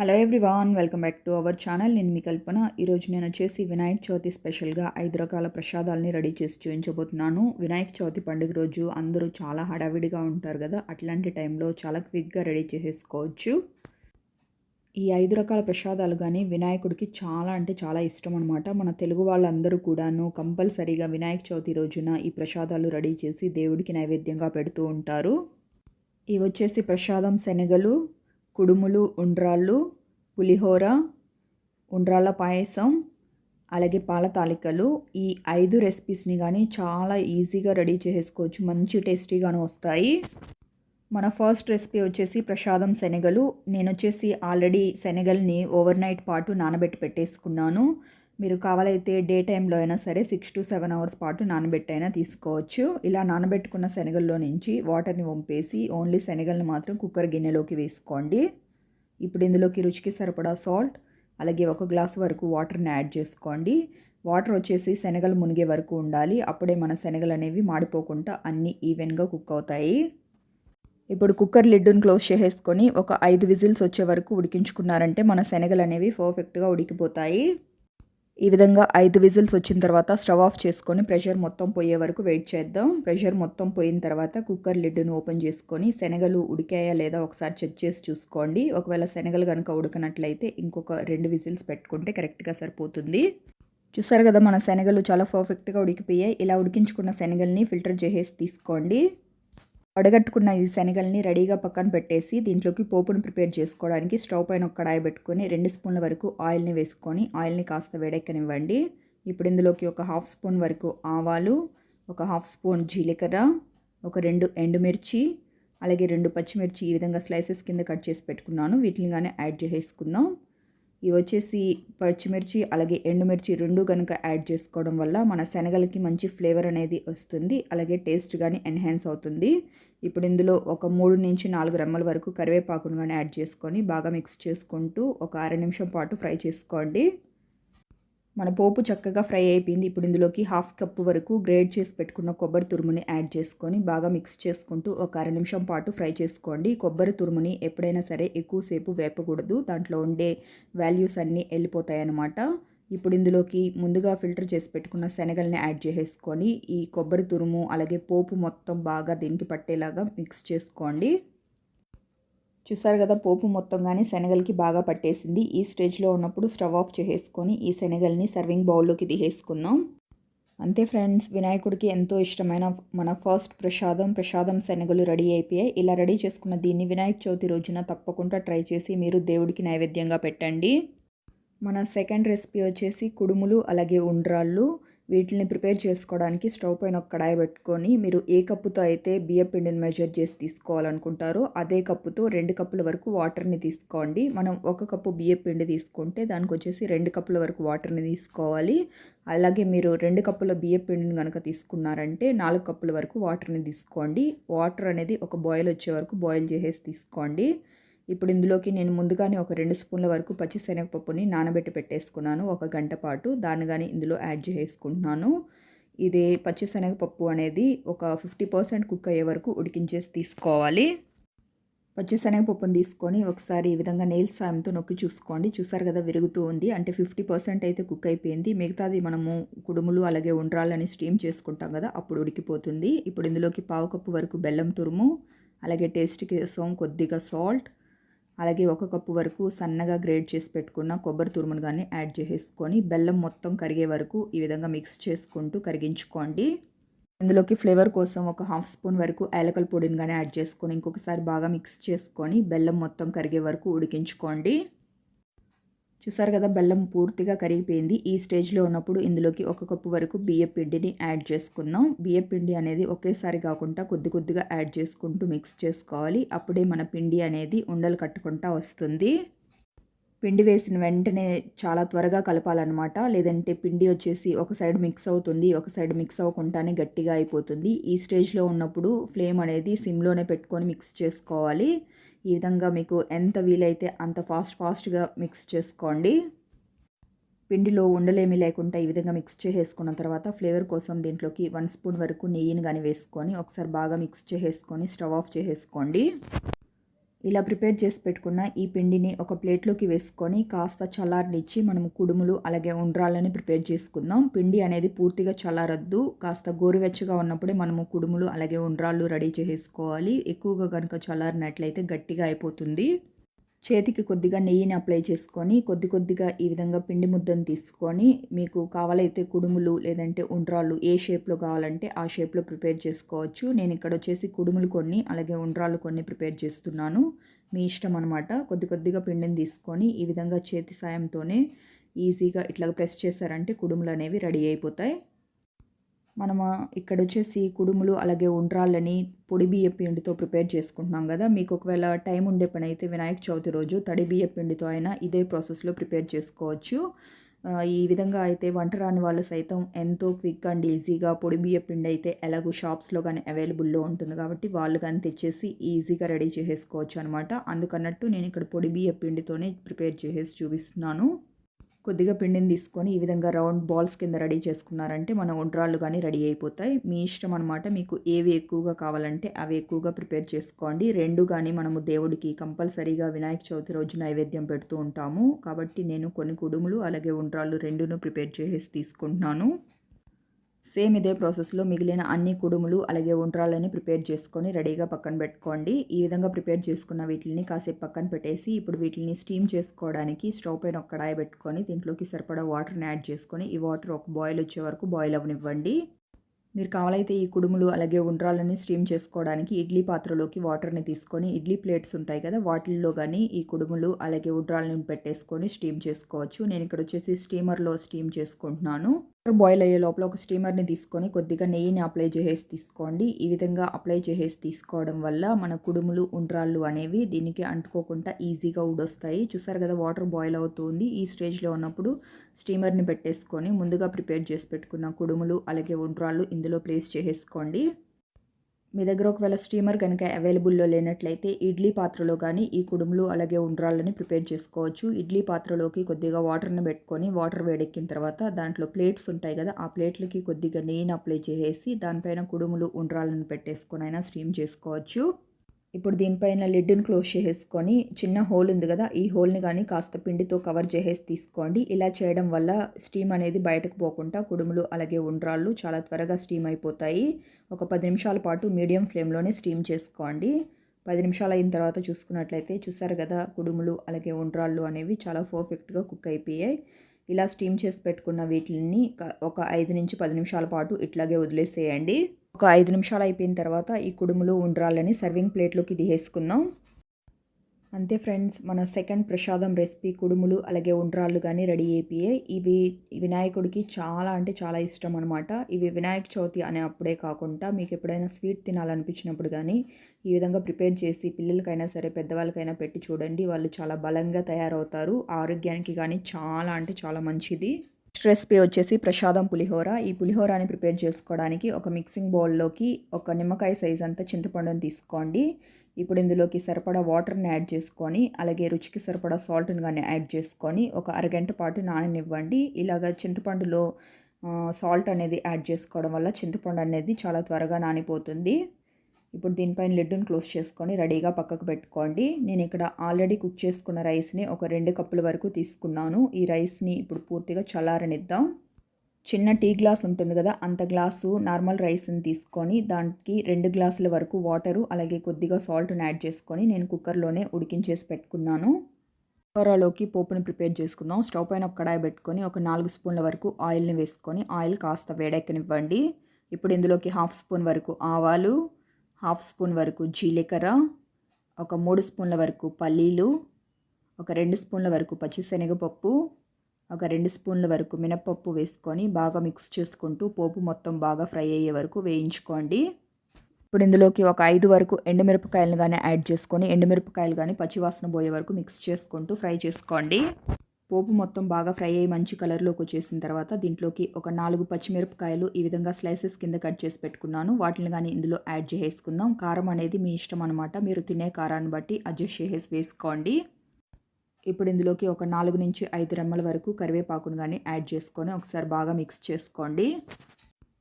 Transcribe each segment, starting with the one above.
Hello everyone welcome back to our channel నేను మీ కల్పన. ఈరోజు నేను వచ్చేసి వినాయక చవితి స్పెషల్గా ఐదు రకాల ప్రసాదాలని రెడీ చేసి చూపించబోతున్నాను. వినాయక చవితి పండుగ రోజు అందరూ చాలా హడావిడిగా ఉంటారు కదా అట్లాంటి టైంలో చాలా క్విక్గా రెడీ చేసేసుకోవచ్చు. ఈ ఐదు రకాల ప్రసాదాలు కానీ వినాయకుడికి చాలా అంటే చాలా ఇష్టం అనమాట మన తెలుగు వాళ్ళందరూ కూడాను కంపల్సరీగా వినాయక చవితి రోజున ఈ ప్రసాదాలు రెడీ చేసి దేవుడికి నైవేద్యంగా పెడుతూ ఉంటారు. ఇవి వచ్చేసి ప్రసాదం శనగలు కుడుములు ఉండ్రాళ్ళు పులిహోర ఉండ్రాళ్ళ పాయసం అలాగే పాల తాలికలు ఈ ఐదు రెసిపీస్ని కానీ చాలా ఈజీగా రెడీ చేసుకోవచ్చు. మంచి టేస్టీగాను వస్తాయి. మన ఫస్ట్ రెసిపీ వచ్చేసి ప్రసాదం శనగలు. నేను వచ్చేసి ఆల్రెడీ శనగల్ని ఓవర్ నైట్ పాటు నానబెట్టి పెట్టేసుకున్నాను. మీరు కావాలైతే డే టైంలో అయినా సరే సిక్స్ టు సెవెన్ అవర్స్ పాటు నానబెట్టైనా తీసుకోవచ్చు. ఇలా నానబెట్టుకున్న శనగల్లో నుంచి వాటర్ని వంపేసి ఓన్లీ శనగల్ని మాత్రం కుక్కర్ గిన్నెలోకి వేసుకోండి. ఇప్పుడు ఇందులోకి రుచికి సరిపడా సాల్ట్ అలాగే ఒక గ్లాస్ వరకు వాటర్ని యాడ్ చేసుకోండి. వాటర్ వచ్చేసి శనగలు మునిగే వరకు ఉండాలి. అప్పుడే మన శనగలు అనేవి మాడిపోకుండా అన్నీ ఈవెన్గా కుక్ అవుతాయి. ఇప్పుడు కుక్కర్ లిడ్డును క్లోజ్ చేసేసుకొని ఒక ఐదు విజిల్స్ వచ్చే వరకు ఉడికించుకున్నారంటే మన శనగలు అనేవి పర్ఫెక్ట్గా ఉడికిపోతాయి. ఈ విధంగా ఐదు విజిల్స్ వచ్చిన తర్వాత స్టవ్ ఆఫ్ చేసుకొని ప్రెషర్ మొత్తం పోయే వరకు వెయిట్ చేద్దాం. ప్రెషర్ మొత్తం పోయిన తర్వాత కుక్కర్ లిడ్డును ఓపెన్ చేసుకొని శనగలు ఉడికాయా లేదా ఒకసారి చెక్ చేసి చూసుకోండి. ఒకవేళ శనగలు కనుక ఉడకనట్లయితే ఇంకొక రెండు విజిల్స్ పెట్టుకుంటే కరెక్ట్గా సరిపోతుంది. చూసారు కదా మన శనగలు చాలా పర్ఫెక్ట్గా ఉడికిపోయాయి. ఇలా ఉడికించుకున్న శనగల్ని ఫిల్టర్ చేసేసి తీసుకోండి. వడగట్టుకున్న ఈ శనగల్ని రెడీగా పక్కన పెట్టేసి దీంట్లోకి పోపును ప్రిపేర్ చేసుకోవడానికి స్టవ్ పైన ఒక కడాయి పెట్టుకొని రెండు స్పూన్ల వరకు ఆయిల్ని వేసుకొని ఆయిల్ని కాస్త వేడెక్కనివ్వండి. ఇప్పుడు ఇందులోకి ఒక హాఫ్ స్పూన్ వరకు ఆవాలు ఒక హాఫ్ స్పూన్ జీలకర్ర ఒక రెండు ఎండుమిర్చి అలాగే రెండు పచ్చిమిర్చి ఈ విధంగా స్లైసెస్ కింద కట్ చేసి పెట్టుకున్నాను. వీటిని కానీ యాడ్ చేసేసుకుందాం. ఇవి వచ్చేసి పచ్చిమిర్చి అలాగే ఎండుమిర్చి రెండు కనుక యాడ్ చేసుకోవడం వల్ల మన శనగలకి మంచి ఫ్లేవర్ అనేది వస్తుంది. అలాగే టేస్ట్ కానీ ఎన్హాన్స్ అవుతుంది. ఇప్పుడు ఇందులో ఒక మూడు నుంచి నాలుగు రెమ్మల వరకు కరివేపాకును కానీ యాడ్ చేసుకొని బాగా మిక్స్ చేసుకుంటూ ఒక అర నిమిషం పాటు ఫ్రై చేసుకోండి. మన పోపు చక్కగా ఫ్రై అయిపోయింది. ఇప్పుడు ఇందులోకి హాఫ్ కప్ వరకు గ్రేడ్ చేసి పెట్టుకున్న కొబ్బరి తురుముని యాడ్ చేసుకొని బాగా మిక్స్ చేసుకుంటూ ఒక అర నిమిషం పాటు ఫ్రై చేసుకోండి. కొబ్బరి తురుముని ఎప్పుడైనా సరే ఎక్కువసేపు వేపకూడదు. దాంట్లో ఉండే వాల్యూస్ అన్నీ వెళ్ళిపోతాయి అన్నమాట ఇప్పుడు ఇందులోకి ముందుగా ఫిల్టర్ చేసి పెట్టుకున్న శనగల్ని యాడ్ చేసేసుకొని ఈ కొబ్బరి తురుము అలాగే పోపు మొత్తం బాగా దీనికి పట్టేలాగా మిక్స్ చేసుకోండి. చూసారు కదా పోపు మొత్తం కానీ శనగలకి బాగా పట్టేసింది. ఈ స్టేజ్లో ఉన్నప్పుడు స్టవ్ ఆఫ్ చేసేసుకొని ఈ శనగల్ని సర్వింగ్ బౌల్లోకి దిగేసుకుందాం. అంతే ఫ్రెండ్స్ వినాయకుడికి ఎంతో ఇష్టమైన మన ఫస్ట్ ప్రసాదం ప్రసాదం శనగలు రెడీ అయిపోయాయి. ఇలా రెడీ చేసుకున్న దీన్ని వినాయక చవితి రోజున తప్పకుండా ట్రై చేసి మీరు దేవుడికి నైవేద్యంగా పెట్టండి. మన సెకండ్ రెసిపీ వచ్చేసి కుడుములు అలాగే ఉండ్రాళ్ళు. వీటిని ప్రిపేర్ చేసుకోవడానికి స్టవ్ పైన ఒక కడాయి పెట్టుకొని మీరు ఏ కప్పుతో అయితే బియ్య పిండిని మెజర్ చేసి తీసుకోవాలనుకుంటారో అదే కప్పుతో రెండు కప్పుల వరకు వాటర్ని తీసుకోండి. మనం ఒక కప్పు బియ్య పిండి తీసుకుంటే దానికి వచ్చేసి రెండు కప్పుల వరకు వాటర్ని తీసుకోవాలి. అలాగే మీరు రెండు కప్పుల బియ్య పిండిని కనుక తీసుకున్నారంటే నాలుగు కప్పుల వరకు వాటర్ని తీసుకోండి. వాటర్ అనేది ఒక బాయిల్ వచ్చే వరకు బాయిల్ చేసేసి తీసుకోండి. ఇప్పుడు ఇందులోకి నేను ముందుగానే ఒక రెండు స్పూన్ల వరకు పచ్చిశనగపప్పుని నానబెట్టి పెట్టేసుకున్నాను. ఒక గంట పాటు దాన్ని కానీ ఇందులో యాడ్ చేసుకుంటున్నాను. ఇది పచ్చిశనగపప్పు అనేది ఒక ఫిఫ్టీ పర్సెంట్ కుక్ అయ్యే వరకు ఉడికించేసి తీసుకోవాలి. పచ్చిశనగపప్పును తీసుకొని ఒకసారి ఈ విధంగా నెయిల్ సాయంతో నొక్కి చూసుకోండి. చూసారు కదా విరుగుతూ ఉంది. అంటే ఫిఫ్టీ పర్సెంట్ అయితే కుక్ అయిపోయింది. మిగతాది మనము కుడుములు అలాగే ఉండ్రాలని స్టీమ్ చేసుకుంటాం కదా అప్పుడు ఉడికిపోతుంది. ఇప్పుడు ఇందులోకి పావు కప్పు వరకు బెల్లం తురుము అలాగే టేస్ట్ కోసం కొద్దిగా సాల్ట్ అలాగే ఒక కప్పు వరకు సన్నగా గ్రేడ్ చేసి పెట్టుకున్న కొబ్బరి తురుమును కానీ యాడ్ చేసేసుకొని బెల్లం మొత్తం కరిగే వరకు ఈ విధంగా మిక్స్ చేసుకుంటూ కరిగించుకోండి. ఇందులోకి ఫ్లేవర్ కోసం ఒక హాఫ్ స్పూన్ వరకు ఏలకల పొడిని కానీ యాడ్ చేసుకొని ఇంకొకసారి బాగా మిక్స్ చేసుకొని బెల్లం మొత్తం కరిగే వరకు ఉడికించుకోండి. చూసారు కదా బెల్లం పూర్తిగా కరిగిపోయింది. ఈ స్టేజ్లో ఉన్నప్పుడు ఇందులోకి ఒక కప్పు వరకు బియ్య పిండిని యాడ్ చేసుకుందాం. బియ్య పిండి అనేది ఒకేసారి కాకుండా కొద్ది కొద్దిగా యాడ్ చేసుకుంటూ మిక్స్ చేసుకోవాలి. అప్పుడే మన పిండి అనేది ఉండలు కట్టుకుంటా వస్తుంది. పిండి వేసిన వెంటనే చాలా త్వరగా కలపాలన్నమాట. లేదంటే పిండి వచ్చేసి ఒక సైడ్ మిక్స్ అవుతుంది ఒక సైడ్ మిక్స్ అవ్వకుండానే గట్టిగా అయిపోతుంది. ఈ స్టేజ్లో ఉన్నప్పుడు ఫ్లేమ్ అనేది సిమ్లోనే పెట్టుకొని మిక్స్ చేసుకోవాలి. ఈ విధంగా మీకు ఎంత వీలైతే అంత ఫాస్ట్ ఫాస్ట్గా మిక్స్ చేసుకోండి. పిండిలో ఉండలేమి లేకుండా ఈ విధంగా మిక్స్ చేసేసుకున్న తర్వాత ఫ్లేవర్ కోసం దీంట్లోకి వన్ స్పూన్ వరకు నెయ్యిని కానీ వేసుకొని ఒకసారి బాగా మిక్స్ చేసేసుకొని స్టవ్ ఆఫ్ చేసేసుకోండి. ఇలా ప్రిపేర్ చేసి పెట్టుకున్న ఈ పిండిని ఒక ప్లేట్లోకి వేసుకొని కాస్త చల్లారనిచ్చి మనం కుడుములు అలాగే ఉండ్రాళ్ళని ప్రిపేర్ చేసుకుందాం. పిండి అనేది పూర్తిగా చల్లారద్దు. కాస్త గోరువెచ్చగా ఉన్నప్పుడే మనము కుడుములు అలాగే ఉండ్రాళ్ళు రెడీ చేసుకోవాలి ఎక్కువగా కనుక చల్లారినట్లయితే గట్టిగా అయిపోతుంది. చేతికి కొద్దిగా నెయ్యిని అప్లై చేసుకొని కొద్ది కొద్దిగా ఈ విధంగా పిండి ముద్దను తీసుకొని మీకు కావాలైతే కుడుములు లేదంటే ఉండ్రాళ్ళు ఏ షేప్లో కావాలంటే ఆ షేప్లో ప్రిపేర్ చేసుకోవచ్చు. నేను ఇక్కడ వచ్చేసి కుడుములు కొన్ని అలాగే ఉండ్రాళ్ళు కొన్ని ప్రిపేర్ చేస్తున్నాను. మీ ఇష్టం అనమాట కొద్ది కొద్దిగా పిండిని తీసుకొని ఈ విధంగా చేతి సాయంతోనే ఈజీగా ఇట్లా ప్రెస్ చేశారంటే కుడుములు అనేవి రెడీ అయిపోతాయి. మనము ఇక్కడ వచ్చేసి కుడుములు అలాగే ఉండ్రాళ్ళని పొడి బియ్య పిండితో ప్రిపేర్ చేసుకుంటున్నాం కదా. మీకు ఒకవేళ టైం ఉండే పని అయితే వినాయక చవితి రోజు తడి బియ్య పిండితో అయినా ఇదే ప్రాసెస్లో ప్రిపేర్ చేసుకోవచ్చు. ఈ విధంగా అయితే వంట రాని వాళ్ళు సైతం ఎంతో క్విక్ అండ్ ఈజీగా పొడి బియ్య పిండి అయితే ఎలాగో షాప్స్లో కానీ అవైలబుల్లో ఉంటుంది కాబట్టి వాళ్ళు కానీ తెచ్చేసి ఈజీగా రెడీ చేసేసుకోవచ్చు అనమాట అందుకన్నట్టు నేను ఇక్కడ పొడి బియ్య పిండితోనే ప్రిపేర్ చేసేసి చూపిస్తున్నాను. కొద్దిగా పిండిని తీసుకొని ఈ విధంగా రౌండ్ బాల్స్ కింద రెడీ చేసుకున్నారంటే మన ఒండ్రాళ్ళు కానీ రెడీ అయిపోతాయి. మీ ఇష్టం అనమాట మీకు ఏవి ఎక్కువగా కావాలంటే అవి ఎక్కువగా ప్రిపేర్ చేసుకోండి. రెండు కానీ మనము దేవుడికి కంపల్సరీగా వినాయక చవితి రోజు నైవేద్యం పెడుతూ ఉంటాము. కాబట్టి నేను కొన్ని కుడుములు అలాగే ఒండ్రాళ్ళు రెండును ప్రిపేర్ చేసేసి తీసుకుంటున్నాను. సేమ్ ఇదే ప్రాసెస్లో మిగిలిన అన్ని కుడుములు అలాగే ఉండ్రాలని ప్రిపేర్ చేసుకొని రెడీగా పక్కన పెట్టుకోండి. ఈ విధంగా ప్రిపేర్ చేసుకున్న వీటిని కాసేపు పక్కన పెట్టేసి ఇప్పుడు వీటిని స్టీమ్ చేసుకోవడానికి స్టవ్ పైన ఒక కడాయి పెట్టుకొని దీంట్లోకి సరిపడా వాటర్ని యాడ్ చేసుకొని ఈ వాటర్ ఒక బాయిల్ వచ్చే వరకు బాయిల్ అవ్వనివ్వండి. మీరు కావాలైతే ఈ కుడుములు అలాగే ఉండ్రాలని స్టీమ్ చేసుకోవడానికి ఇడ్లీ పాత్రలోకి వాటర్ని తీసుకొని ఇడ్లీ ప్లేట్స్ ఉంటాయి కదా వాటిల్లో కానీ ఈ కుడుములు అలాగే ఉండ్రాలని పెట్టేసుకొని స్టీమ్ చేసుకోవచ్చు. నేను ఇక్కడ వచ్చేసి స్టీమర్లో స్టీమ్ చేసుకుంటున్నాను. బాయిల్ అయ్యే లోపల ఒక స్టీమర్ని తీసుకొని కొద్దిగా నెయ్యిని అప్లై చేసేసి తీసుకోండి. ఈ విధంగా అప్లై చేసేసి తీసుకోవడం వల్ల మన కుడుములు ఉండ్రాళ్ళు అనేవి దీనికి అంటుకోకుండా ఈజీగా ఉడొస్తాయి చూసారు కదా వాటర్ బాయిల్ అవుతుంది. ఈ స్టేజ్లో ఉన్నప్పుడు స్టీమర్ని పెట్టేసుకొని ముందుగా ప్రిపేర్ చేసి పెట్టుకున్న కుడుములు అలాగే ఉండ్రాళ్ళు ఇందులో ప్లేస్ చేసేసుకోండి. మీ దగ్గర ఒకవేళ స్టీమర్ కనుక అవైలబుల్లో లేనట్లయితే ఇడ్లీ పాత్రలో కానీ ఈ కుడుములు అలాగే ఉండ్రాళ్ళని ప్రిపేర్ చేసుకోవచ్చు. ఇడ్లీ పాత్రలోకి కొద్దిగా వాటర్ని పెట్టుకొని వాటర్ వేడెక్కిన తర్వాత దాంట్లో ప్లేట్స్ ఉంటాయి కదా ఆ ప్లేట్లకి కొద్దిగా నెయ్యిని అప్లై చేసేసి దానిపైన కుడుములు ఉండ్రాళ్ళని పెట్టేసుకొని అయినా స్టీమ్ చేసుకోవచ్చు. ఇప్పుడు దీనిపైన లిడ్ని క్లోజ్ చేసేసుకొని చిన్న హోల్ ఉంది కదా ఈ హోల్ని కానీ కాస్త పిండితో కవర్ చేసేసి తీసుకోండి. ఇలా చేయడం వల్ల స్టీమ్ అనేది బయటకు పోకుండా కుడుములు అలాగే ఉండ్రాళ్ళు చాలా త్వరగా స్టీమ్ అయిపోతాయి. ఒక పది నిమిషాల పాటు మీడియం ఫ్లేమ్లోనే స్టీమ్ చేసుకోండి. పది నిమిషాలు అయిన తర్వాత చూసుకున్నట్లయితే చూసారు కదా కుడుములు అలాగే ఉండ్రాళ్ళు అనేవి చాలా పర్ఫెక్ట్గా కుక్ అయిపోయాయి. ఇలా స్టీమ్ చేసి పెట్టుకున్న వీటిని ఒక ఐదు నుంచి పది నిమిషాల పాటు ఇట్లాగే వదిలేసేయండి. ఒక ఐదు నిమిషాలు అయిపోయిన తర్వాత ఈ కుడుములు ఉండ్రాలని సర్వింగ్ ప్లేట్లోకి తీసేసుకుందాం. అంతే ఫ్రెండ్స్ మన సెకండ్ ప్రసాదం రెసిపీ కుడుములు అలాగే ఉండ్రాళ్ళు కానీ రెడీ అయిపోయాయి ఇవి వినాయకుడికి చాలా అంటే చాలా ఇష్టం అనమాట ఇవి వినాయక చవితి అనే అప్పుడే కాకుండా మీకు ఎప్పుడైనా స్వీట్ తినాలనిపించినప్పుడు కానీ ఈ విధంగా ప్రిపేర్ చేసి పిల్లలకైనా సరే పెద్దవాళ్ళకైనా పెట్టి చూడండి. వాళ్ళు చాలా బలంగా తయారవుతారు. ఆరోగ్యానికి కానీ చాలా అంటే చాలా మంచిది. రెసిపీ వచ్చేసి ప్రసాదం పులిహోర. ఈ పులిహోరాని ప్రిపేర్ చేసుకోవడానికి ఒక మిక్సింగ్ బౌల్లోకి ఒక నిమ్మకాయ సైజ్ అంతా చింతపండుని తీసుకోండి. ఇప్పుడు ఇందులోకి సరిపడా వాటర్ని యాడ్ చేసుకొని అలాగే రుచికి సరిపడా సాల్ట్ని కానీ యాడ్ చేసుకొని ఒక అరగంట పాటు నాననివ్వండి. ఇలాగ చింతపండులో సాల్ట్ అనేది యాడ్ చేసుకోవడం వల్ల చింతపండు అనేది చాలా త్వరగా నానిపోతుంది. ఇప్పుడు దీనిపైన లిడ్డును క్లోజ్ చేసుకొని రెడీగా పక్కకు పెట్టుకోండి. నేను ఇక్కడ ఆల్రెడీ కుక్ చేసుకున్న రైస్ని ఒక రెండు కప్పుల వరకు తీసుకున్నాను. ఈ రైస్ని ఇప్పుడు పూర్తిగా చల్లారనిద్దాం. చిన్న టీ గ్లాస్ ఉంటుంది కదా అంత గ్లాసు నార్మల్ రైస్ని తీసుకొని దానికి రెండు గ్లాసుల వరకు వాటరు అలాగే కొద్దిగా సాల్ట్ని యాడ్ చేసుకొని నేను కుక్కర్లోనే ఉడికించేసి పెట్టుకున్నాను. కూరలోకి పోపుని ప్రిపేర్ చేసుకుందాం. స్టవ్ పైన ఒక కడాయి పెట్టుకొని ఒక నాలుగు స్పూన్ల వరకు ఆయిల్ని వేసుకొని ఆయిల్ కాస్త వేడెక్కనివ్వండి. ఇప్పుడు ఇందులోకి హాఫ్ స్పూన్ వరకు ఆవాలు హాఫ్ స్పూన్ వరకు జీలకర్ర ఒక మూడు స్పూన్ల వరకు పల్లీలు ఒక రెండు స్పూన్ల వరకు పచ్చిశనగపప్పు ఒక రెండు స్పూన్ల వరకు మినపప్పు వేసుకొని బాగా మిక్స్ చేసుకుంటూ పోపు మొత్తం బాగా ఫ్రై అయ్యే వరకు వేయించుకోండి. ఇప్పుడు ఇందులోకి ఒక ఐదు వరకు ఎండుమిరపకాయలను కానీ యాడ్ చేసుకొని ఎండుమిరపకాయలు కానీ పచ్చివాసన పోయే వరకు మిక్స్ చేసుకుంటూ ఫ్రై చేసుకోండి. పోపు మొత్తం బాగా ఫ్రై అయ్యి మంచి కలర్లోకి వచ్చేసిన తర్వాత దీంట్లోకి ఒక నాలుగు పచ్చిమిరపకాయలు ఈ విధంగా స్లైసెస్ కింద కట్ చేసి పెట్టుకున్నాను. వాటిని కానీ ఇందులో యాడ్ చేసేసుకుందాం. కారం అనేది మీ ఇష్టం అనమాట మీరు తినే కారాన్ని బట్టి అడ్జస్ట్ చేసేసి వేసుకోండి. ఇప్పుడు ఇందులోకి ఒక నాలుగు నుంచి ఐదు రెమ్మల వరకు కరివేపాకును కానీ యాడ్ చేసుకొని ఒకసారి బాగా మిక్స్ చేసుకోండి.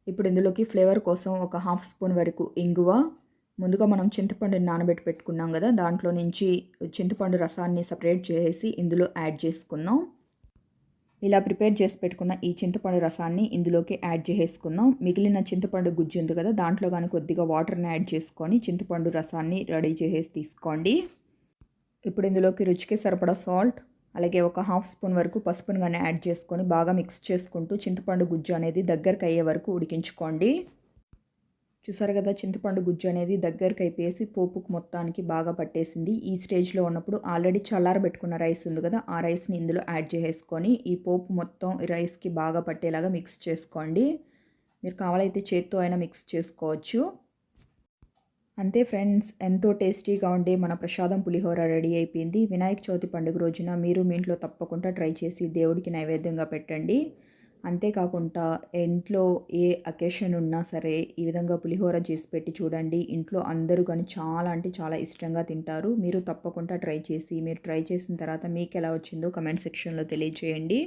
ఇప్పుడు ఇందులోకి ఫ్లేవర్ కోసం ఒక హాఫ్ స్పూన్ వరకు ఇంగువ ముందుగా మనం చింతపండుని నానబెట్టి పెట్టుకున్నాం కదా దాంట్లో నుంచి చింతపండు రసాన్ని సపరేట్ చేసి ఇందులో యాడ్ చేసుకుందాం. ఇలా ప్రిపేర్ చేసి పెట్టుకున్న ఈ చింతపండు రసాన్ని ఇందులోకి యాడ్ చేసేసుకుందాం. మిగిలిన చింతపండు గుజ్జు ఉంది కదా దాంట్లో కానీ కొద్దిగా వాటర్ని యాడ్ చేసుకొని చింతపండు రసాన్ని రెడీ చేసేసి తీసుకోండి. ఇప్పుడు ఇందులోకి రుచికి సరిపడా సాల్ట్ అలాగే ఒక హాఫ్ స్పూన్ వరకు పసుపును కానీ యాడ్ చేసుకొని బాగా మిక్స్ చేసుకుంటూ చింతపండు గుజ్జు అనేది దగ్గరకు అయ్యే వరకు ఉడికించుకోండి. చూసారు కదా చింతపండు గుజ్జు అనేది దగ్గరికి అయిపోయేసి పోపుకు మొత్తానికి బాగా పట్టేసింది. ఈ స్టేజ్లో ఉన్నప్పుడు ఆల్రెడీ చల్లారబెట్టుకున్న రైస్ ఉంది కదా ఆ రైస్ని ఇందులో యాడ్ చేసేసుకొని ఈ పోపు మొత్తం ఈ రైస్కి బాగా పట్టేలాగా మిక్స్ చేసుకోండి. మీరు కావాలైతే చేత్తో అయినా మిక్స్ చేసుకోవచ్చు. అంతే ఫ్రెండ్స్ ఎంతో టేస్టీగా ఉండే మన ప్రసాదం పులిహోర రెడీ అయిపోయింది. వినాయక చవితి పండుగ రోజున మీరు మీ ఇంట్లో తప్పకుండా ట్రై చేసి దేవుడికి నైవేద్యంగా పెట్టండి. అంతేకాకుండా ఇంట్లో ఏ అకేషన్ ఉన్నా సరే ఈ విధంగా పులిహోర చేసి పెట్టి చూడండి. ఇంట్లో అందరూ కానీ చాలా అంటే చాలా ఇష్టంగా తింటారు. మీరు తప్పకుండా ట్రై చేసి మీరు ట్రై చేసిన తర్వాత మీకు ఎలా వచ్చిందో కమెంట్ సెక్షన్లో తెలియజేయండి.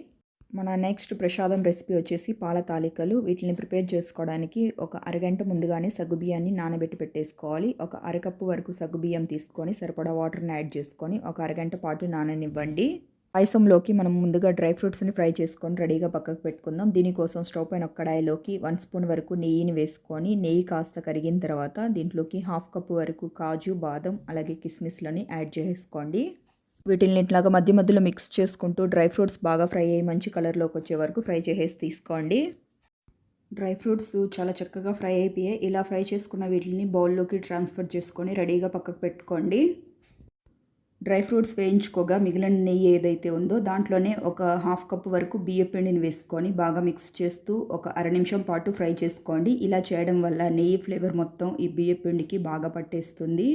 మన నెక్స్ట్ ప్రసాదం రెసిపీ వచ్చేసి పాల తాలికలు. వీటిని ప్రిపేర్ చేసుకోవడానికి ఒక అరగంట ముందుగానే సగ్గుబియ్యాన్ని నానబెట్టి పెట్టేసుకోవాలి. ఒక అరకప్పు వరకు సగ్గుబియ్యం తీసుకొని సరిపడా వాటర్ని యాడ్ చేసుకొని ఒక అరగంట పాటు నాననివ్వండి. పాయసంలోకి మనం ముందుగా డ్రై ఫ్రూట్స్ని ఫ్రై చేసుకొని రెడీగా పక్కకు పెట్టుకుందాం. దీనికోసం స్టవ్ పైన ఒక కడాయిలోకి వన్ స్పూన్ వరకు నెయ్యిని వేసుకొని నెయ్యి కాస్త కరిగిన తర్వాత దీంట్లోకి హాఫ్ కప్ వరకు కాజు బాదం అలాగే కిస్మిస్లని యాడ్ చేసుకోండి. వీటిని ఇట్లాగా మధ్య మధ్యలో మిక్స్ చేసుకుంటూ డ్రై ఫ్రూట్స్ బాగా ఫ్రై అయ్యి మంచి కలర్లోకి వచ్చే వరకు ఫ్రై చేసేసి తీసుకోండి. డ్రై ఫ్రూట్స్ చాలా చక్కగా ఫ్రై అయిపోయాయి. ఇలా ఫ్రై చేసుకున్న వీటిని బౌల్లోకి ట్రాన్స్ఫర్ చేసుకొని రెడీగా పక్కకు పెట్టుకోండి. డ్రై ఫ్రూట్స్ వేయించుకోగా మిగిలిన నెయ్యి ఏదైతే ఉందో దాంట్లోనే ఒక హాఫ్ కప్ వరకు బియ్య పిండిని వేసుకొని బాగా మిక్స్ చేస్తూ ఒక అర నిమిషం పాటు ఫ్రై చేసుకోండి. ఇలా చేయడం వల్ల నెయ్యి ఫ్లేవర్ మొత్తం ఈ బియ్య పిండికి బాగా పట్టేస్తుంది.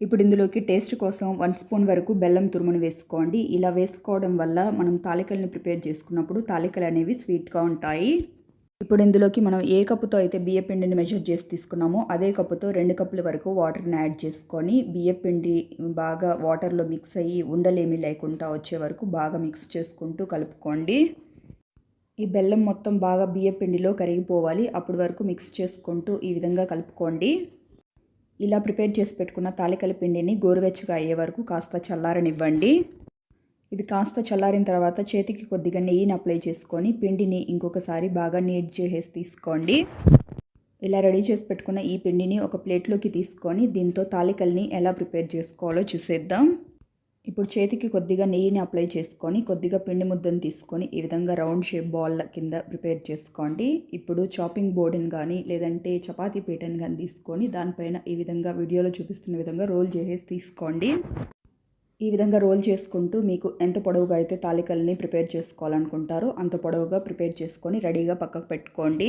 ఇప్పుడు ఇందులోకి టేస్ట్ కోసం వన్ స్పూన్ వరకు బెల్లం తురుమును వేసుకోండి. ఇలా వేసుకోవడం వల్ల మనం తాలికలను ప్రిపేర్ చేసుకున్నప్పుడు తాలికలు అనేవి స్వీట్గా ఉంటాయి. ఇప్పుడు ఇందులోకి మనం ఏ కప్పుతో అయితే బియ్య పిండిని మెజర్ చేసి తీసుకున్నామో అదే కప్పుతో రెండు కప్పుల వరకు వాటర్ని యాడ్ చేసుకొని బియ్య పిండి బాగా వాటర్లో మిక్స్ అయ్యి ఉండలేమి లేకుండా వచ్చే వరకు బాగా మిక్స్ చేసుకుంటూ కలుపుకోండి. ఈ బెల్లం మొత్తం బాగా బియ్య పిండిలో కరిగిపోవాలి. అప్పటి వరకు మిక్స్ చేసుకుంటూ ఈ విధంగా కలుపుకోండి. ఇలా ప్రిపేర్ చేసి పెట్టుకున్న తాలికల పిండిని గోరువెచ్చగా అయ్యే వరకు కాస్త చల్లారనివ్వండి. ఇది కాస్త చల్లారిన తర్వాత చేతికి కొద్దిగా నెయ్యిని అప్లై చేసుకొని పిండిని ఇంకొకసారి బాగా నీట్ చేసేసి తీసుకోండి. ఇలా రెడీ చేసి పెట్టుకున్న ఈ పిండిని ఒక ప్లేట్లోకి తీసుకొని దీంతో తాలికల్ని ఎలా ప్రిపేర్ చేసుకోవాలో చూసేద్దాం. ఇప్పుడు చేతికి కొద్దిగా నెయ్యిని అప్లై చేసుకొని కొద్దిగా పిండి ముద్దను తీసుకొని ఈ విధంగా రౌండ్ షేప్ బాల్ కింద ప్రిపేర్ చేసుకోండి. ఇప్పుడు చాపింగ్ బోర్డుని కానీ లేదంటే చపాతీ పీటని కానీ తీసుకొని దానిపైన ఈ విధంగా వీడియోలో చూపిస్తున్న విధంగా రోల్ చేసేసి తీసుకోండి. ఈ విధంగా రోల్ చేసుకుంటూ మీకు ఎంత పొడవుగా అయితే తాలికల్ని ప్రిపేర్ చేసుకోవాలనుకుంటారో అంత పొడవుగా ప్రిపేర్ చేసుకొని రెడీగా పక్కకు పెట్టుకోండి.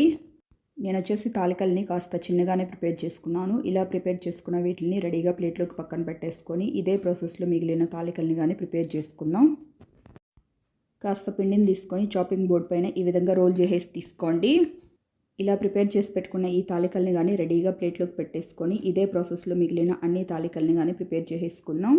నేను వచ్చేసి తాలికల్ని కాస్త చిన్నగానే ప్రిపేర్ చేసుకున్నాను. ఇలా ప్రిపేర్ చేసుకున్న వీటిని రెడీగా ప్లేట్లోకి పక్కన పెట్టేసుకొని ఇదే ప్రాసెస్లో మిగిలిన తాలికల్ని కానీ ప్రిపేర్ చేసుకుందాం. కాస్త పిండిని తీసుకొని చాపింగ్ బోర్డ్ పైన ఈ విధంగా రోల్ చేసేసి తీసుకోండి. ఇలా ప్రిపేర్ చేసి పెట్టుకున్న ఈ తాలికల్ని కానీ రెడీగా ప్లేట్లోకి పెట్టేసుకొని ఇదే ప్రాసెస్లో మిగిలిన అన్ని తాలికల్ని కానీ ప్రిపేర్ చేసేసుకుందాం.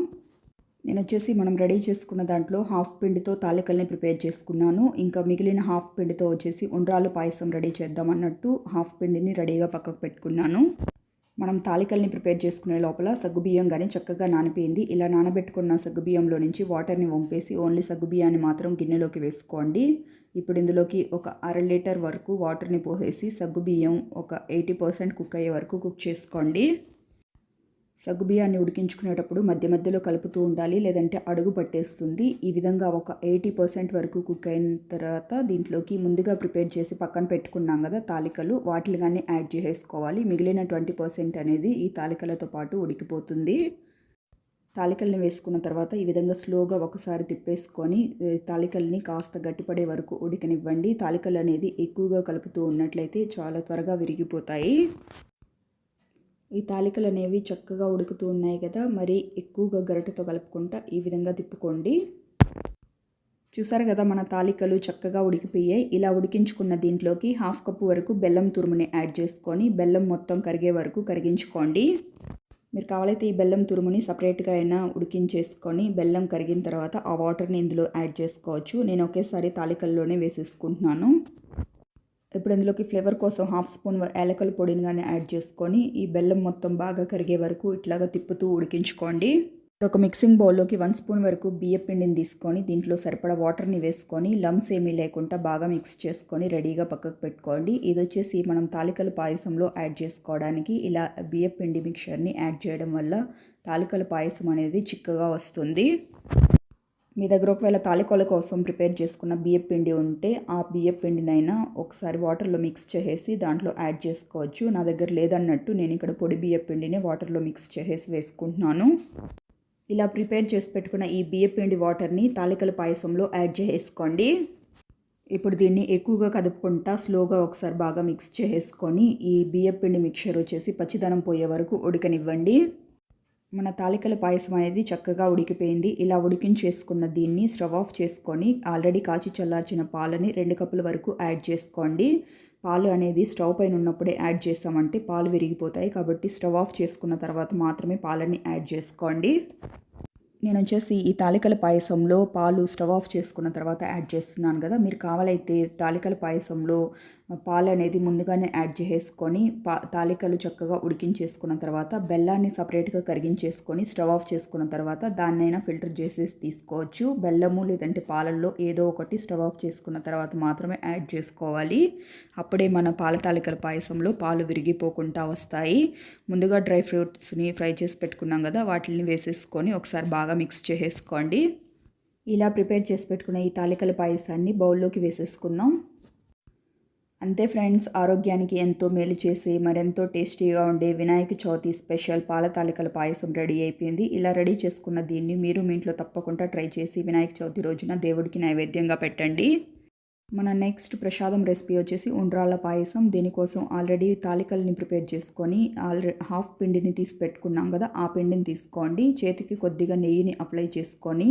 నేను వచ్చేసి మనం రెడీ చేసుకున్న దాంట్లో హాఫ్ పిండితో తాలికల్ని ప్రిపేర్ చేసుకున్నాను. ఇంకా మిగిలిన హాఫ్ పిండితో వచ్చేసి ఉండ్రాలు పాయసం రెడీ చేద్దాం అన్నట్టు హాఫ్ పిండిని రెడీగా పక్కకు పెట్టుకున్నాను. మనం తాలికల్ని ప్రిపేర్ చేసుకునే లోపల సగ్గుబియ్యం కానీ చక్కగా నానిపోయింది. ఇలా నానబెట్టుకున్న సగ్గుబియ్యంలో నుంచి వాటర్ని వంపేసి ఓన్లీ సగ్గుబియ్యాన్ని మాత్రం గిన్నెలోకి వేసుకోండి. ఇప్పుడు ఇందులోకి ఒక అర లీటర్ వరకు వాటర్ని పోసేసి సగ్గుబియ్యం ఒక ఎయిటీ పర్సెంట్ కుక్ అయ్యే వరకు కుక్ చేసుకోండి. సగ్గుబియ్యాన్ని ఉడికించుకునేటప్పుడు మధ్య మధ్యలో కలుపుతూ ఉండాలి లేదంటే అడుగు పట్టేస్తుంది. ఈ విధంగా ఒక ఎయిటీ పర్సెంట్ వరకు కుక్ అయిన తర్వాత దీంట్లోకి ముందుగా ప్రిపేర్ చేసి పక్కన పెట్టుకున్నాం కదా తాలికలు వాటిని కానీ యాడ్ చేసేసుకోవాలి. మిగిలిన ట్వంటీ పర్సెంట్ అనేది ఈ తాలికలతో పాటు ఉడికిపోతుంది. తాలికల్ని వేసుకున్న తర్వాత ఈ విధంగా స్లోగా ఒకసారి తిప్పేసుకొని తాలికల్ని కాస్త గట్టిపడే వరకు ఉడికనివ్వండి. తాలికలు అనేది ఎక్కువగా కలుపుతూ ఉన్నట్లయితే చాలా త్వరగా విరిగిపోతాయి. ఈ తాలికలు అనేవి చక్కగా ఉడుకుతూ ఉన్నాయి కదా మరి ఎక్కువగా గరిటతో కలుపుకుంటా ఈ విధంగా తిప్పుకోండి. చూసారు కదా మన తాలికలు చక్కగా ఉడికిపోయాయి. ఇలా ఉడికించుకున్న దీంట్లోకి హాఫ్ కప్పు వరకు బెల్లం తురుముని యాడ్ చేసుకొని బెల్లం మొత్తం కరిగే వరకు కరిగించుకోండి. మీరు కావాలైతే ఈ బెల్లం తురుముని సపరేట్గా అయినా ఉడికించేసుకొని బెల్లం కరిగిన తర్వాత ఆ వాటర్ని ఇందులో యాడ్ చేసుకోవచ్చు. నేను ఒకేసారి తాలికల్లోనే వేసేసుకుంటున్నాను. ఇప్పుడు ఇందులోకి ఫ్లేవర్ కోసం హాఫ్ స్పూన్ ఏలకల పొడిని కానీ యాడ్ చేసుకొని ఈ బెల్లం మొత్తం బాగా కరిగే వరకు ఇట్లాగా తిప్పుతూ ఉడికించుకోండి. ఒక మిక్సింగ్ బౌల్లోకి వన్ స్పూన్ వరకు బియ్య పిండిని తీసుకొని దీంట్లో సరిపడా వాటర్ని వేసుకొని లమ్స్ ఏమీ లేకుండా బాగా మిక్స్ చేసుకొని రెడీగా పక్కకు పెట్టుకోండి. ఇది వచ్చేసి మనం తాలికల పాయసంలో యాడ్ చేసుకోవడానికి ఇలా బియ్య పిండి మిక్చర్ని యాడ్ చేయడం వల్ల తాలికల పాయసం అనేది చిక్కగా వస్తుంది. మీ దగ్గర ఒకవేళ తాలికొల కోసం ప్రిపేర్ చేసుకున్న బియ్య పిండి ఉంటే ఆ బియ్య పిండినైనా ఒకసారి వాటర్లో మిక్స్ చేసేసి దాంట్లో యాడ్ చేసుకోవచ్చు. నా దగ్గర లేదన్నట్టు నేను ఇక్కడ పొడి బియ్య పిండిని వాటర్లో మిక్స్ చేసేసి వేసుకుంటున్నాను. ఇలా ప్రిపేర్ చేసి పెట్టుకున్న ఈ బియ్య పిండి వాటర్ని తాలికల పాయసంలో యాడ్ చేసుకోండి. ఇప్పుడు దీన్ని ఎక్కువగా కదుపుకుంటా స్లోగా ఒకసారి బాగా మిక్స్ చేసుకొని ఈ బియ్య పిండి మిక్చర్ వచ్చేసి పచ్చిదనం పోయే వరకు ఉడకనివ్వండి. మన తాలికల పాయసం అనేది చక్కగా ఉడికిపోయింది. ఇలా ఉడికించేసుకున్న దీన్ని స్టవ్ ఆఫ్ చేసుకొని ఆల్రెడీ కాచి చల్లార్చిన పాలని రెండు కప్పుల వరకు యాడ్ చేసుకోండి. పాలు అనేది స్టవ్ పైన ఉన్నప్పుడే యాడ్ చేసామంటే పాలు విరిగిపోతాయి కాబట్టి స్టవ్ ఆఫ్ చేసుకున్న తర్వాత మాత్రమే పాలని యాడ్ చేసుకోండి. నేను వచ్చేసి ఈ తాలికల పాయసంలో పాలు స్టవ్ ఆఫ్ చేసుకున్న తర్వాత యాడ్ చేస్తున్నాను కదా. మీరు కావాలైతే తాలికల పాయసంలో పాలు అనేది ముందుగానే యాడ్ చేసుకొని పా తాలికలు చక్కగా ఉడికించేసుకున్న తర్వాత బెల్లాన్ని సపరేట్గా కరిగించేసుకొని స్టవ్ ఆఫ్ చేసుకున్న తర్వాత దాన్నైనా ఫిల్టర్ చేసేసి తీసుకోవచ్చు. బెల్లము లేదంటే పాలల్లో ఏదో ఒకటి స్టవ్ ఆఫ్ చేసుకున్న తర్వాత మాత్రమే యాడ్ చేసుకోవాలి. అప్పుడే మన పాల తాలికల పాయసంలో పాలు విరిగిపోకుండా వస్తాయి. ముందుగా డ్రై ఫ్రూట్స్ని ఫ్రై చేసి పెట్టుకున్నాం కదా వాటిని వేసేసుకొని ఒకసారి బాగా మిక్స్ చేసేసుకోండి. ఇలా ప్రిపేర్ చేసి పెట్టుకున్న ఈ తాలికల పాయసాన్ని బౌల్లోకి వేసేసుకుందాం. అంతే ఫ్రెండ్స్ ఆరోగ్యానికి ఎంతో మేలు చేసి మరెంతో టేస్టీగా ఉండే వినాయక చవితి స్పెషల్ పాల తాలికల పాయసం రెడీ అయిపోయింది. ఇలా రెడీ చేసుకున్న దీన్ని మీరు మీ ఇంట్లో తప్పకుండా ట్రై చేసి వినాయక చవితి రోజున దేవుడికి నైవేద్యంగా పెట్టండి. మన నెక్స్ట్ ప్రసాదం రెసిపీ వచ్చేసి ఉండ్రాళ్ళ పాయసం. దీనికోసం ఆల్రెడీ తాలికల్ని ప్రిపేర్ చేసుకొని ఆల్రెడీ హాఫ్ పిండిని తీసి పెట్టుకున్నాం కదా ఆ పిండిని తీసుకోండి. చేతికి కొద్దిగా నెయ్యిని అప్లై చేసుకొని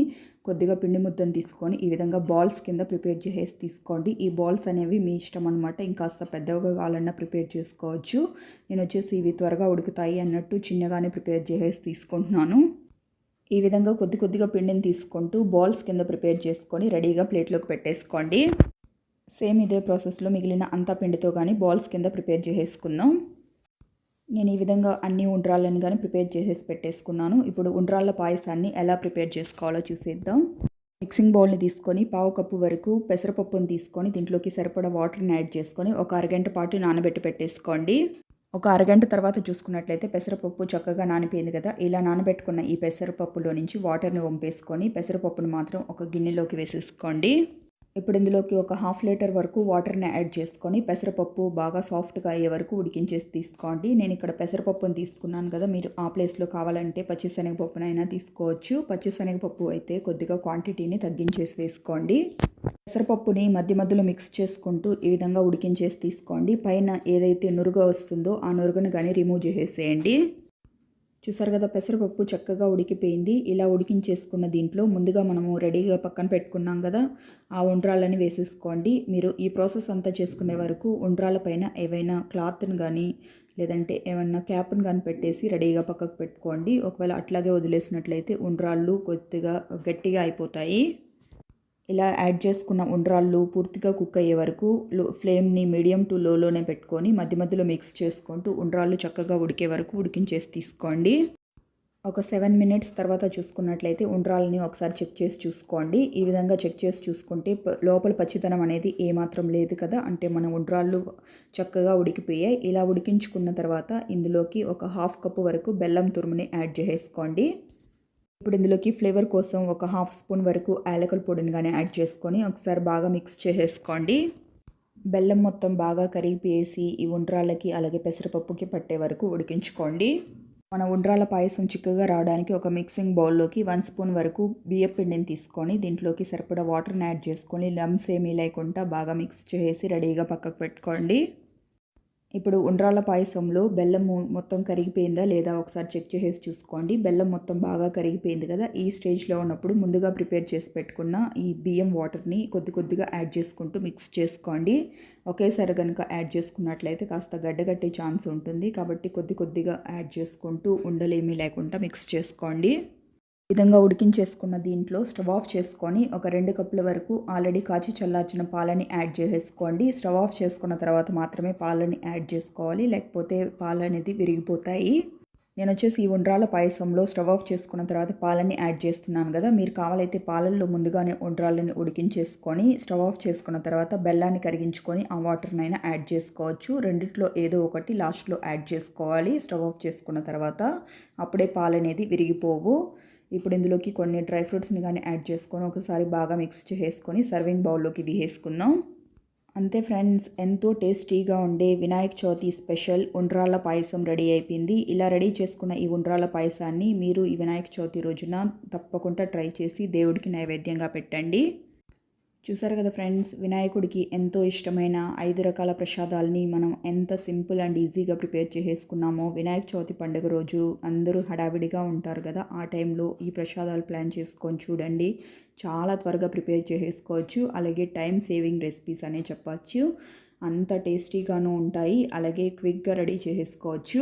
కొద్దిగా పిండి ముద్దను తీసుకొని ఈ విధంగా బాల్స్ కింద ప్రిపేర్ చేసేసి తీసుకోండి. ఈ బాల్స్ అనేవి మీ ఇష్టం అనమాట ఇంకాస్త పెద్దగా కావాలన్నా ప్రిపేర్ చేసుకోవచ్చు. నేను వచ్చేసి ఇవి త్వరగా ఉడుకుతాయి అన్నట్టు చిన్నగానే ప్రిపేర్ చేసేసి తీసుకుంటున్నాను. ఈ విధంగా కొద్ది కొద్దిగా పిండిని తీసుకుంటూ బాల్స్ కింద ప్రిపేర్ చేసుకొని రెడీగా ప్లేట్లోకి పెట్టేసుకోండి. సేమ్ ఇదే ప్రాసెస్లో మిగిలిన అంతా పిండితో కానీ బాల్స్ కింద ప్రిపేర్ చేసేసుకుందాం. నేను ఈ విధంగా అన్ని ఉండ్రాళ్ళని కానీ ప్రిపేర్ చేసేసి పెట్టేసుకున్నాను. ఇప్పుడు ఉండ్రాళ్ళ పాయసాన్ని ఎలా ప్రిపేర్ చేసుకోవాలో చూసేద్దాం. మిక్సింగ్ బౌల్ని తీసుకొని పావు కప్పు వరకు పెసరపప్పుని తీసుకొని దీంట్లోకి సరిపడా వాటర్ని యాడ్ చేసుకొని ఒక అరగంట పాటు నానబెట్టి పెట్టేసుకోండి. ఒక అరగంట తర్వాత చూసుకున్నట్లయితే పెసరపప్పు చక్కగా నానిపోయింది కదా. ఇలా నానబెట్టుకున్న ఈ పెసరపప్పులో నుంచి వాటర్ని వంపేసుకొని పెసరపప్పును మాత్రం ఒక గిన్నెలోకి వేసేసుకోండి. ఇప్పుడు ఇందులోకి ఒక హాఫ్ లీటర్ వరకు వాటర్ని యాడ్ చేసుకొని పెసరపప్పు బాగా సాఫ్ట్గా అయ్యే వరకు ఉడికించేసి తీసుకోండి. నేను ఇక్కడ పెసరపప్పుని తీసుకున్నాను కదా మీరు ఆ ప్లేస్లో కావాలంటే పచ్చిశనగపప్పునైనా తీసుకోవచ్చు. పచ్చిశనగపప్పు అయితే కొద్దిగా క్వాంటిటీని తగ్గించేసి వేసుకోండి. పెసరపప్పుని మధ్య మధ్యలో మిక్స్ చేసుకుంటూ ఈ విధంగా ఉడికించేసి తీసుకోండి. పైన ఏదైతే నురుగ వస్తుందో ఆ నురుగను కానీ రిమూవ్ చేసేసేయండి చూసారు కదా పెసరపప్పు చక్కగా ఉడికిపోయింది. ఇలా ఉడికించేసుకున్న దీంట్లో ముందుగా మనము రెడీగా పక్కన పెట్టుకున్నాం కదా ఆ ఉండ్రాళ్ళని వేసేసుకోండి. మీరు ఈ ప్రాసెస్ అంతా చేసుకునే వరకు ఉండ్రాల పైన ఏవైనా క్లాత్ని కానీ లేదంటే ఏమన్నా క్యాప్ని కానీ పెట్టేసి రెడీగా పక్కకు పెట్టుకోండి. ఒకవేళ అట్లాగే వదిలేసినట్లయితే ఉండ్రాళ్ళు కొద్దిగా గట్టిగా అయిపోతాయి. ఇలా యాడ్ చేసుకున్న ఉండ్రాళ్ళు పూర్తిగా కుక్ అయ్యే వరకు లో ఫ్లేమ్ని మీడియం టు లోలోనే పెట్టుకొని మధ్య మధ్యలో మిక్స్ చేసుకుంటూ ఉండ్రాళ్ళు చక్కగా ఉడికే వరకు ఉడికించేసి తీసుకోండి. ఒక సెవెన్ మినిట్స్ తర్వాత చూసుకున్నట్లయితే ఉండ్రాలని ఒకసారి చెక్ చేసి చూసుకోండి. ఈ విధంగా చెక్ చేసి చూసుకుంటే లోపల పచ్చితనం అనేది ఏమాత్రం లేదు కదా అంటే మన ఉండ్రాళ్ళు చక్కగా ఉడికిపోయాయి. ఇలా ఉడికించుకున్న తర్వాత ఇందులోకి ఒక హాఫ్ కప్పు వరకు బెల్లం తురుముని యాడ్ చేసుకోండి ఇప్పుడు ఇందులోకి ఫ్లేవర్ కోసం ఒక హాఫ్ స్పూన్ వరకు యాలకల పొడిని కానీ యాడ్ చేసుకొని ఒకసారి బాగా మిక్స్ చేసేసుకోండి. బెల్లం మొత్తం బాగా కరిగిపేసి ఈ ఉండ్రాళ్ళకి అలాగే పెసరపప్పుకి పట్టే వరకు ఉడికించుకోండి. మన ఉండ్రాల పాయసం చిక్కగా రావడానికి ఒక మిక్సింగ్ బౌల్లోకి వన్ స్పూన్ వరకు బియ్యం పిండిని తీసుకొని దీంట్లోకి సరిపడా వాటర్ని యాడ్ చేసుకొని లమ్స్ ఏమీ లేకుండా బాగా మిక్స్ చేసి రెడీగా పక్కకు పెట్టుకోండి. ఇప్పుడు ఉండ్రాళ్ళ పాయసంలో బెల్లం మొత్తం కరిగిపోయిందా లేదా ఒకసారి చెక్ చేసేసి చూసుకోండి. బెల్లం మొత్తం బాగా కరిగిపోయింది కదా ఈ స్టేజ్లో ఉన్నప్పుడు ముందుగా ప్రిపేర్ చేసి పెట్టుకున్న ఈ బియ్యం వాటర్ని కొద్ది కొద్దిగా యాడ్ చేసుకుంటూ మిక్స్ చేసుకోండి. ఒకేసారి కనుక యాడ్ చేసుకున్నట్లయితే కాస్త గడ్డగట్టే ఛాన్స్ ఉంటుంది కాబట్టి కొద్ది కొద్దిగా యాడ్ చేసుకుంటూ ఉండలేమీ లేకుండా మిక్స్ చేసుకోండి. విధంగా ఉడికించేసుకున్న దీంట్లో స్టవ్ ఆఫ్ చేసుకొని ఒక రెండు కప్పుల వరకు ఆల్రెడీ కాచి చల్లార్చిన పాలని యాడ్ చేసేసుకోండి. స్టవ్ ఆఫ్ చేసుకున్న తర్వాత మాత్రమే పాలని యాడ్ చేసుకోవాలి. లేకపోతే పాలు అనేది విరిగిపోతాయి. నేను వచ్చేసి ఈ ఉండ్రాల పాయసంలో స్టవ్ ఆఫ్ చేసుకున్న తర్వాత పాలని యాడ్ చేస్తున్నాను కదా. మీరు కావాలైతే పాలల్లో ముందుగానే ఉండ్రాలని ఉడికించేసుకొని స్టవ్ ఆఫ్ చేసుకున్న తర్వాత బెల్లాన్ని కరిగించుకొని ఆ వాటర్నైనా యాడ్ చేసుకోవచ్చు. రెండిట్లో ఏదో ఒకటి లాస్ట్లో యాడ్ చేసుకోవాలి. స్టవ్ ఆఫ్ చేసుకున్న తర్వాత అప్పుడే పాలు అనేది విరిగిపోవు. ఇప్పుడు ఇందులోకి కొన్ని డ్రై ఫ్రూట్స్ని కానీ యాడ్ చేసుకొని ఒకసారి బాగా మిక్స్ చేసుకొని సర్వింగ్ బౌల్లోకి తీసేసుకుందాం అంతే ఫ్రెండ్స్ ఎంతో టేస్టీగా ఉండే వినాయక చవితి స్పెషల్ ఉండ్రాళ్ళ పాయసం రెడీ అయిపోయింది. ఇలా రెడీ చేసుకున్న ఈ ఉండ్రాళ్ళ పాయసాన్ని మీరు ఈ వినాయక చవితి రోజున తప్పకుండా ట్రై చేసి దేవుడికి నైవేద్యంగా పెట్టండి. చూసారు కదా ఫ్రెండ్స్ వినాయకుడికి ఎంతో ఇష్టమైన ఐదు రకాల ప్రసాదాలని మనం ఎంత సింపుల్ అండ్ ఈజీగా ప్రిపేర్ చేసుకున్నామో వినాయక చవితి పండుగ రోజు అందరూ హడావిడిగా ఉంటారు కదా ఆ టైంలో ఈ ప్రసాదాలు ప్లాన్ చేసుకొని చూడండి. చాలా త్వరగా ప్రిపేర్ చేసుకోవచ్చు అలాగే టైం సేవింగ్ రెసిపీస్ అనే చెప్పచ్చు. అంత టేస్టీగాను ఉంటాయి. అలాగే క్విక్గా రెడీ చేసుకోవచ్చు